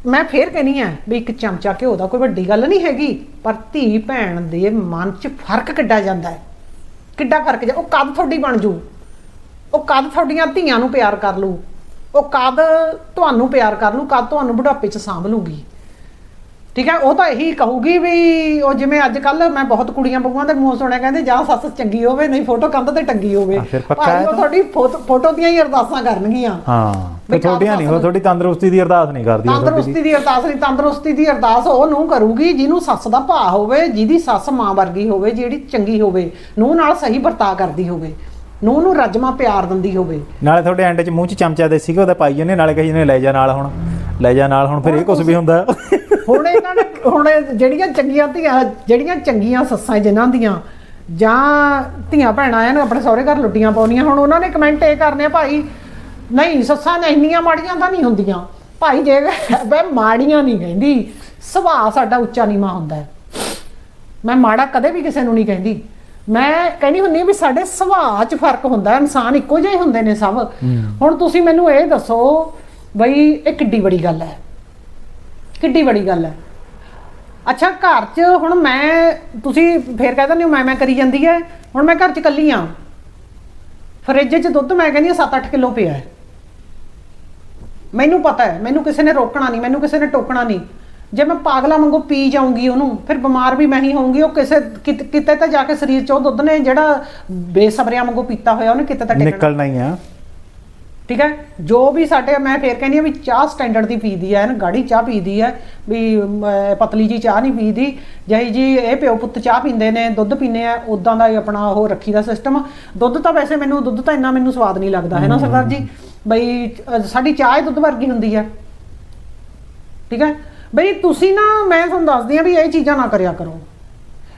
ਮੈਂ ਫੇਰ ਕਹਿਨੀ ਆ ਵੀ ਇੱਕ ਚਮਚਾ ਘਿਓ ਦਾ ਕੋਈ ਵੱਡੀ ਗੱਲ ਨਹੀਂ ਹੈਗੀ, ਪਰ ਧੀ ਭੈਣ ਦੇ ਮਨ 'ਚ ਫ਼ਰਕ ਕਿੱਡਾ ਜਾਂਦਾ ਹੈ? ਕਿੱਡਾ ਫ਼ਰਕ ਜਾ, ਉਹ ਕਦ ਤੁਹਾਡੀ ਬਣ ਜੂ? ਉਹ ਕਦ ਤੁਹਾਡੀਆਂ ਧੀਆਂ ਨੂੰ ਪਿਆਰ ਕਰ ਲੂ ਉਹ ਕਦ ਤੁਹਾਨੂੰ ਪਿਆਰ ਕਰ ਲੂ ਕਦ ਤੁਹਾਨੂੰ ਬੁਢਾਪੇ 'ਚ ਸਾਂਭ ਲੂਗੀ। ਠੀਕ ਹੈ ਉਹ ਤਾਂ ਇਹੀ ਕਹੂਗੀ ਵੀ ਉਹ ਜਿਵੇਂ ਅੱਜ ਕੱਲ ਮੈਂ ਬਹੁਤ ਕੁੜੀਆਂ ਬਹੂਆਂ ਦੇ ਮੂੰਹ ਸੁਣਿਆ ਕਹਿੰਦੇ ਜਾਂ ਸੱਸ ਚੰਗੀ ਹੋਵੇ ਨਹੀਂ ਫੋਟੋ ਕੰਧ ਤੇ ਟੰਗੀ ਹੋਵੇ। ਭਾਈ ਉਹ। ਤੁਹਾਡੀ ਫੋਟੋ ਦੀਆਂ ਹੀ ਅਰਦਾਸਾਂ ਕਰਨਗੀਆਂ। ਹਾਂ ਤੇ ਤੁਹਾਡੀਆਂ ਨਹੀਂ ਉਹ ਤੁਹਾਡੀ ਤੰਦਰੁਸਤੀ ਦੀ ਅਰਦਾਸ ਨਹੀਂ ਕਰਦੀ ਤੰਦਰੁਸਤੀ ਦੀ ਅਰਦਾਸ ਨਹੀਂ ਤੰਦਰੁਸਤੀ ਦੀ ਅਰਦਾਸ ਉਹ ਨੂੰ ਕਰੂਗੀ ਜਿਹਨੂੰ ਸੱਸ ਦਾ ਭਾ ਹੋਵੇ ਜਿਹਦੀ ਸੱਸ ਮਾਂ ਵਰਗੀ ਹੋਵੇ ਜਿਹੜੀ ਚੰਗੀ ਹੋਵੇ ਨੂੰ ਨਾਲ ਸਹੀ ਵਰਤਾਅ ਕਰਦੀ ਹੋਵੇ। ਨੂੰ ਨੂੰ ਰਜਮਾ ਪਿਆਰ ਦਿੰਦੀ ਹੋਵੇ। ਨਾਲੇ ਤੁਹਾਡੇ ਐਂਡ 'ਚ ਮੂੰਹ 'ਚ ਚਮਚਾ ਦੇਸੀ ਘਿਓ ਦਾ ਪਾਈ ਜਾਂਦੇ ਨਾਲੇ ਕਹੀ ਜਾਂਦੇ ਲੈ ਜਾ ਨਾਲ ਹੁਣ ਲੈ ਜਾ ਨਾਲ ਹੁਣ ਫਿਰ ਇਹ ਕੁਝ ਵੀ ਹੁੰਦਾ। ਹੁਣ ਇਹਨਾਂ ਨੇ ਹੁਣ ਜਿਹੜੀਆਂ ਚੰਗੀਆਂ ਧੀਆਂ ਜਿਹੜੀਆਂ ਚੰਗੀਆਂ ਸੱਸਾਂ ਜਿਨ੍ਹਾਂ ਦੀਆਂ ਜਾਂ ਧੀਆਂ ਭੈਣਾਂ ਆਇਆ ਨੇ ਆਪਣੇ ਸਹੁਰੇ ਘਰ ਲੁੱਟੀਆਂ ਪਾਉਣੀਆਂ ਹੁਣ ਉਹਨਾਂ ਨੇ ਕਮੈਂਟ ਇਹ ਕਰਨੇ ਆ ਭਾਈ ਨਹੀਂ ਸੱਸਾਂ ਨੇ ਇੰਨੀਆਂ ਮਾੜੀਆਂ ਤਾਂ ਨਹੀਂ ਹੁੰਦੀਆਂ। ਭਾਈ ਜੇ ਮੈਂ ਮਾੜੀਆਂ ਨਹੀਂ ਕਹਿੰਦੀ ਸੁਭਾਅ ਸਾਡਾ ਉੱਚਾ ਨੀਵਾਂ ਹੁੰਦਾ ਹੈ। ਮੈਂ ਮਾੜਾ ਕਦੇ ਵੀ ਕਿਸੇ ਨੂੰ ਨਹੀਂ ਕਹਿੰਦੀ। ਮੈਂ ਕਹਿੰਦੀ ਹੁੰਦੀ ਹਾਂ ਵੀ ਸਾਡੇ ਸੁਭਾਅ 'ਚ ਫ਼ਰਕ ਹੁੰਦਾ ਇਨਸਾਨ ਇੱਕੋ ਜਿਹੇ ਹੁੰਦੇ ਨੇ ਸਭ। ਹੁਣ ਤੁਸੀਂ ਮੈਨੂੰ ਇਹ ਦੱਸੋ ਬਈ ਇਹ ਕਿੱਡੀ ਬੜੀ ਗੱਲ ਹੈ। ਕਿੱਡੀ ਬੜੀ ਗੱਲ ਹੈ। ਅੱਛਾ ਘਰ 'ਚ ਹੁਣ ਮੈਂ ਤੁਸੀਂ ਫੇਰ ਕਹਿ ਦਿੰਦੇ ਹੋ ਮੈਂ ਮੈਂ ਕਰੀ ਜਾਂਦੀ ਹੈ। ਹੁਣ ਮੈਂ ਘਰ 'ਚ ਇਕੱਲੀ ਆ ਫਰਿੱਜ 'ਚ ਦੁੱਧ ਮੈਂ ਕਹਿੰਦੀ 7-8 ਕਿਲੋ ਪਿਆ ਹੈ। ਮੈਨੂੰ ਪਤਾ ਹੈ ਮੈਨੂੰ ਕਿਸੇ ਨੇ ਰੋਕਣਾ ਨਹੀਂ ਮੈਨੂੰ ਕਿਸੇ ਨੇ ਟੋਕਣਾ ਨਹੀਂ। ਜੇ ਮੈਂ ਪਾਗਲਾ ਵਾਂਗੂ ਪੀ ਜਾਊਂਗੀ ਉਹਨੂੰ ਫਿਰ ਬਿਮਾਰ ਵੀ ਮੈਂ ਹੀ ਹੋਊਂਗੀ। ਉਹ ਕਿਸੇ ਕਿਤ- ਕਿਤੇ ਤਾਂ ਜਾ ਕੇ ਸਰੀਰ 'ਚ ਦੁੱਧ ਨੇ ਜਿਹੜਾ ਬੇਸਬਰਿਆਂ ਵਾਂਗੂ ਪੀਤਾ ਹੋਇਆ ਉਹਨੇ ਕਿਤੇ ਤਾਂ ਟਿਕਣਾ। ਨਿਕਲਣਾ ਹੀ ਆ। ਠੀਕ ਹੈ? ਜੋ ਵੀ ਸਾਡੇ ਮੈਂ ਫੇਰ ਕਹਿੰਦੀ ਆ ਵੀ ਚਾਹ ਸਟੈਂਡਰਡ ਦੀ ਪੀਦੀ ਹੈ ਨਾ ਗਾੜੀ ਚਾਹ ਪੀਦੀ ਹੈ ਵੀ ਪਤਲੀ ਜੀ ਚਾਹ ਨਹੀਂ ਪੀਦੀ। ਜਹੀ ਜੀ ਇਹ ਪਿਓ ਪੁੱਤ ਚਾਹ ਪੀਂਦੇ ਨੇ ਦੁੱਧ ਪੀਂਦੇ ਆ ਉਦਾਂ ਦਾ ਹੀ ਆਪਣਾ ਉਹ ਰੱਖੀ ਦਾ ਸਿਸਟਮ ਦੁੱਧ ਤਾਂ ਵੈਸੇ ਮੈਨੂੰ ਦੁੱਧ ਤਾਂ ਇੰਨਾ ਮੈਨੂੰ ਸਵਾਦ ਨਹੀਂ ਲੱਗਦਾ ਹੈ ਨਾ ਸਰਦਾਰ ਜੀ? ਬਈ ਸਾਡੀ ਚਾਹ ਹੀ ਦੁੱਧ ਵਰਗੀ ਹੁੰਦੀ ਹੈ ਠੀਕ ਹੈ? ਬਈ ਤੁਸੀਂ ਨਾ ਮੈਂ ਤੁਹਾਨੂੰ ਦੱਸਦੀ ਆ ਵੀ ਇਹ ਚੀਜ਼ਾਂ ਨਾ ਕਰਿਆ ਕਰੋ।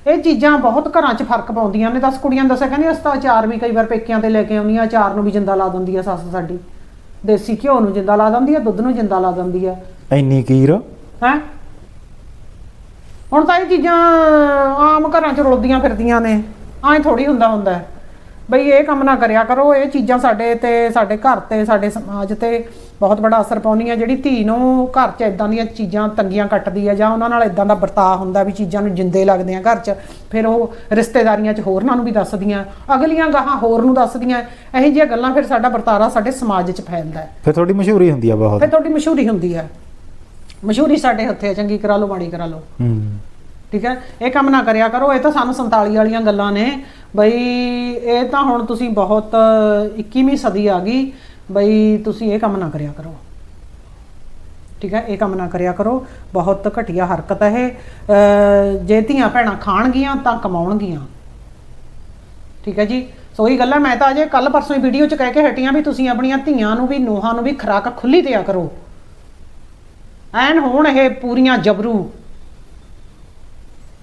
ਇਹ ਚੀਜ਼ਾਂ ਬਹੁਤ ਘਰਾਂ 'ਚ ਫ਼ਰਕ ਪਾਉਂਦੀਆਂ ਨੇ। 10 ਕੁੜੀਆਂ ਦੱਸਿਆ ਕਹਿੰਦੀ ਅਸਤਾ ਅਚਾਰ ਵੀ ਕਈ ਵਾਰ ਪੇਕਿਆਂ ਤੇ ਲੈ ਕੇ ਆਉਂਦੀਆਂ ਅਚਾਰ ਨੂੰ ਵੀ ਜਿੰਦਾ ਲਾ ਦਿੰਦੀ ਆ ਸੱਸ ਸਾਡੀ। ਦੇਸੀ ਘਿਓ ਨੂੰ ਜਿੰਦਾ ਲਾ ਦਿੰਦੀ ਆ ਦੁੱਧ ਨੂੰ ਜਿੰਦਾ ਲਾ ਦਿੰਦੀ ਆ। ਇੰਨੀ ਕੀਰ ਹੈ? ਹੁਣ ਤਾਂ ਇਹ ਚੀਜ਼ਾਂ ਆਮ ਘਰਾਂ 'ਚ ਰੁਲਦੀਆਂ ਫਿਰਦੀਆਂ ਨੇ। ਐਂ ਥੋੜੀ ਹੁੰਦਾ ਹੁੰਦਾ। ਹੈ। ਬਈ ਇਹ ਕੰਮ ਨਾ ਕਰਿਆ ਕਰੋ ਇਹ ਚੀਜ਼ਾਂ ਸਾਡੇ ਤੇ ਸਾਡੇ ਘਰ ਤੇ ਸਾਡੇ ਸਮਾਜ ਤੇ ਬਹੁਤ ਬੜਾ ਅਸਰ ਪਾਉਂਦੀਆਂ। ਜਿਹੜੀ ਧੀ ਨੂੰ ਘਰ 'ਚ ਇਦਾਂ ਦੀਆਂ ਚੀਜ਼ਾਂ ਤੰਗੀਆਂ ਕੱਟਦੀ ਆ ਜਾਂ ਉਹਨਾਂ ਨਾਲ ਇਦਾਂ ਦਾ ਵਰਤਾਅ ਹੁੰਦਾ ਵੀ ਚੀਜ਼ਾਂ ਨੂੰ ਜਿੰਦੇ ਲੱਗਦੇ ਆ ਘਰ 'ਚ ਫਿਰ ਉਹ ਰਿਸ਼ਤੇਦਾਰੀਆਂ 'ਚ ਹੋਰਨਾਂ ਨੂੰ ਵੀ ਦੱਸਦੀਆਂ ਅਗਲੀਆਂ ਗਾਹਾਂ ਹੋਰ ਨੂੰ ਦੱਸਦੀਆਂ। ਇਹੋ ਜਿਹੀਆਂ ਗੱਲਾਂ ਫਿਰ ਸਾਡਾ ਵਰਤਾਰਾ ਸਾਡੇ ਸਮਾਜ 'ਚ ਫੈਲਦਾ ਹੈ। ਫਿਰ ਤੁਹਾਡੀ ਮਸ਼ਹੂਰੀ ਹੁੰਦੀ ਆ ਬਹੁਤ। ਫਿਰ ਤੁਹਾਡੀ ਮਸ਼ਹੂਰੀ ਹੁੰਦੀ ਹੈ। ਮਸ਼ਹੂਰੀ ਸਾਡੇ ਹੱਥੇ ਚੰਗੀ ਕਰਾ ਲਓ ਮਾੜੀ ਕਰਾ ਲਓ। ਹੂੰ। ਠੀਕ ਹੈ? ਇਹ ਕੰਮ ਨਾ ਕਰਿਆ ਕਰੋ ਇਹ ਤਾਂ ਸਾਨੂੰ 47 ਵਾਲੀਆਂ ਗੱਲਾਂ ਨੇ। ਬਈ ਇਹ ਤਾਂ ਹੁਣ ਤੁਸੀਂ ਬਹੁਤ 21ਵੀਂ ਸਦੀ ਆ ਗਈ, ਬਈ ਤੁਸੀਂ ਇਹ ਕੰਮ ਨਾ ਕਰਿਆ ਕਰੋ। ਠੀਕ ਹੈ, ਇਹ ਕੰਮ ਨਾ ਕਰਿਆ ਕਰੋ। ਬਹੁਤ ਘਟੀਆ ਹਰਕਤ ਹੈ ਇਹ। ਜੇ ਧੀਆਂ ਭੈਣਾਂ ਖਾਣਗੀਆਂ ਤਾਂ ਕਮਾਉਣਗੀਆਂ। ਠੀਕ ਹੈ ਜੀ? ਸੋ ਹੀ ਗੱਲ ਹੈ ਮੈਂ ਤਾਂ ਅਜੇ ਕੱਲ ਪਰਸੋਂ ਹੀ ਵੀਡੀਓ 'ਚ ਕਹਿ ਕੇ ਹਟੀਆਂ ਵੀ ਤੁਸੀਂ ਆਪਣੀਆਂ ਧੀਆਂ ਨੂੰ ਵੀ, ਨੂੰਹਾਂ ਨੂੰ ਵੀ ਖੁਰਾਕ ਖੁੱਲੀ ਦਿਆ ਕਰੋ। ਐਨ ਹੋਣ ਇਹ ਪੂਰੀਆਂ ਜਬਰੂ।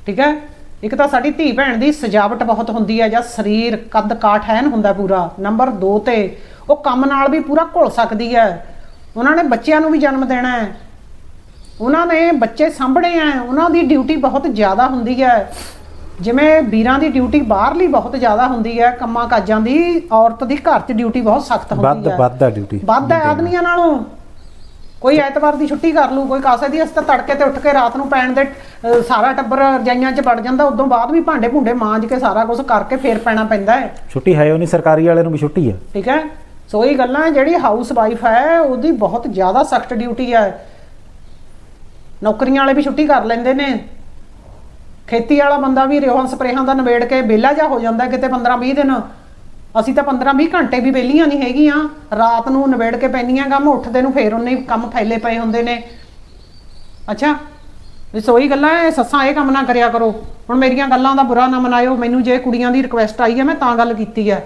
ਠੀਕ ਹੈ? ਇੱਕ ਤਾਂ ਸਾਡੀ ਧੀ ਭੈਣ ਦੀ ਸਜਾਵਟ ਬਹੁਤ ਹੁੰਦੀ ਹੈ ਜਾਂ ਸਰੀਰ ਕੱਦ ਕਾਠ ਐਨ ਹੁੰਦਾ ਪੂਰਾ ਨੰਬਰ 2 ਤੇ ਉਹ ਕੰਮ ਨਾਲ ਵੀ ਪੂਰਾ ਘੁਲ ਸਕਦੀ ਹੈ। ਉਹਨਾਂ ਨੇ ਬੱਚਿਆਂ ਨੂੰ ਵੀ ਜਨਮ ਦੇਣਾ ਹੈ। ਉਹਨਾਂ ਨੇ ਬੱਚੇ ਸਾਂਭਣੇ ਆ ਉਹਨਾਂ ਦੀ ਡਿਊਟੀ ਬਹੁਤ ਜ਼ਿਆਦਾ ਹੁੰਦੀ ਹੈ। ਜਿਵੇਂ ਵੀਰਾਂ ਦੀ ਡਿਊਟੀ ਬਾਹਰਲੀ ਬਹੁਤ ਜ਼ਿਆਦਾ ਹੁੰਦੀ ਹੈ ਕੰਮਾਂ ਕਾਜਾਂ ਦੀ ਔਰਤ ਦੀ ਘਰ 'ਚ ਡਿਊਟੀ ਬਹੁਤ ਸਖਤ ਵੱਧ ਹੁੰਦੀ ਹੈ। ਵੱਧ ਆ ਡਿਊਟੀ ਵੱਧ ਹੈ। ਆਦਮੀਆਂ ਨਾਲੋਂ। ਕੋਈ ਐਤਵਾਰ ਦੀ ਛੁੱਟੀ ਕਰ ਲੂ ਕੋਈ ਕਾਸੇ ਦੀ ਅਸਤਾ ਤੜਕੇ ਤੇ ਉੱਠ ਕੇ ਰਾਤ ਨੂੰ ਪੈਣ ਦੇ ਅਹ, ਸਾਰਾ ਟੱਬਰ ਰਜਾਈਆਂ 'ਚ ਵੜ ਜਾਂਦਾ ਉਦੋਂ ਬਾਅਦ ਵੀ ਭਾਂਡੇ ਭੁੰਡੇ ਮਾਂਜ ਕੇ ਸਾਰਾ ਕੁਝ ਕਰਕੇ ਫੇਰ ਪੈਣਾ ਪੈਂਦਾ ਹੈ। ਛੁੱਟੀ ਹੈ ਉਹ ਨਹੀਂ ਸਰਕਾਰੀ ਵਾਲੇ ਨੂੰ ਵੀ ਛੁੱਟੀ ਆ ਠੀਕ ਹੈ? ਸੋ ਇਹ ਗੱਲਾਂ ਜਿਹੜੀ ਹਾਊਸ ਵਾਈਫ ਹੈ ਉਹਦੀ ਬਹੁਤ ਜ਼ਿਆਦਾ ਸਖਤ ਡਿਊਟੀ ਹੈ। ਨੌਕਰੀਆਂ ਵਾਲੇ ਵੀ ਛੁੱਟੀ ਕਰ ਲੈਂਦੇ ਨੇ। ਖੇਤੀ ਵਾਲਾ ਬੰਦਾ ਵੀ ਰਿਓਹਾਂ ਸਪਰੇਹਾਂ ਦਾ ਨਵੇੜ ਕੇ ਵਿਹਲਾ ਜਾ ਹੋ ਜਾਂਦਾ ਕਿਤੇ 15 20 ਦਿਨ। ਅਸੀਂ ਤਾਂ 15 20 ਘੰਟੇ ਵੀ ਵਿਹਲੀਆਂ ਨਹੀਂ ਹੈਗੀਆਂ। ਰਾਤ ਨੂੰ ਨਵੇੜ ਕੇ ਪੈਂਦੀਆਂ ਕੰਮ, ਉੱਠਦੇ ਨੂੰ ਫੇਰ ਉਹਨੇ ਹੀ ਕੰਮ ਫੈਲੇ ਪਏ ਹੁੰਦੇ ਨੇ। ਅੱਛਾ ਵੀ ਗੱਲਾਂ ਐ, ਸੱਸਾਂ ਇਹ ਕੰਮ ਨਾ ਕਰਿਆ ਕਰੋ। ਹੁਣ ਮੇਰੀਆਂ ਗੱਲਾਂ ਦਾ ਬੁਰਾ ਨਾ ਮਨਾਇਓ। ਮੈਨੂੰ ਜੇ ਕੁੜੀਆਂ ਦੀ ਰਿਕੁਐਸਟ ਆਈ ਹੈ ਮੈਂ ਤਾਂ ਗੱਲ ਕੀਤੀ ਹੈ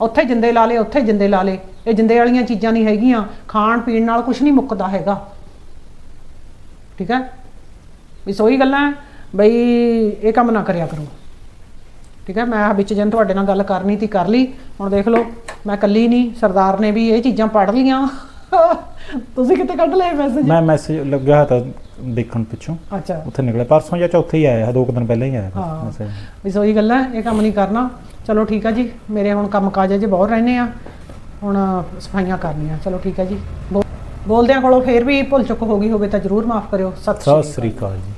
ਉੱਥੇ ਜਿੰਦੇ ਲਾ ਲੇ, ਉੱਥੇ ਜਿੰਦੇ ਲਾ ਲੇ। ਇਹ ਜਿੰਦੇ ਵਾਲੀਆਂ ਚੀਜ਼ਾਂ ਨਹੀਂ ਹੈਗੀਆਂ। ਖਾਣ ਪੀਣ ਨਾਲ ਕੁਝ ਨਹੀਂ ਮੁੱਕਦਾ ਹੈਗਾ। ਠੀਕ ਹੈ ਵੀ ਸੋਈ ਗੱਲਾਂ ਬਈ ਇਹ ਕੰਮ ਨਾ ਕਰਿਆ ਕਰੋ। ਠੀਕ ਹੈ ਮੈਂ ਵਿੱਚ ਜਨ ਤੁਹਾਡੇ ਨਾਲ ਗੱਲ ਕਰਨੀ ਤੀ ਕਰ ਲਈ। ਹੁਣ ਦੇਖ ਲਓ ਮੈਂ ਕੱਲੀ ਨਹੀਂ ਸਰਦਾਰ ਨੇ ਵੀ ਇਹ ਚੀਜ਼ਾਂ ਪੜ੍ਹ ਲੀਆਂ। ਤੁਸੀਂ ਕਿਤੇ ਕੱਢ ਲਏ ਮੈਸੇਜ ਮੈਂ ਮੈਸੇਜ ਲੱਗਿਆ ਤਾਂ ਦੇਖਣ ਪਿੱਛੋਂ। ਅੱਛਾ। ਉੱਥੇ ਨਿਕਲਿਆ। ਪਰਸੋਂ ਜਾਂ ਚੌਥੇ ਹੀ ਆਇਆ ਦੋ ਕੁ ਦਿਨ ਪਹਿਲਾਂ ਹੀ ਆਇਆ। ਮੈਸੇਜ ਵੀ ਸੋਈ ਗੱਲ ਹੈ ਇਹ ਕੰਮ ਨਹੀਂ ਕਰਨਾ। ਚਲੋ ਠੀਕ ਹੈ ਜੀ ਮੇਰੇ ਹੁਣ ਕੰਮ ਕਾਜ ਅਜੇ ਬਹੁਤ ਰਹਿੰਦੇ ਆ। ਹੁਣ ਸਫਾਈਆਂ ਕਰਨੀਆਂ ਚਲੋ ਠੀਕ ਹੈ ਜੀ। ਬੋਲਦਿਆਂ ਕੋਲੋਂ ਫੇਰ ਵੀ ਭੁੱਲ ਚੁੱਕ ਹੋ ਗਈ ਹੋਵੇ ਤਾਂ ਜਰੂਰ ਮਾਫ ਕਰਿਓ। ਸਤਿ ਸ੍ਰੀ ਅਕਾਲ ਜੀ।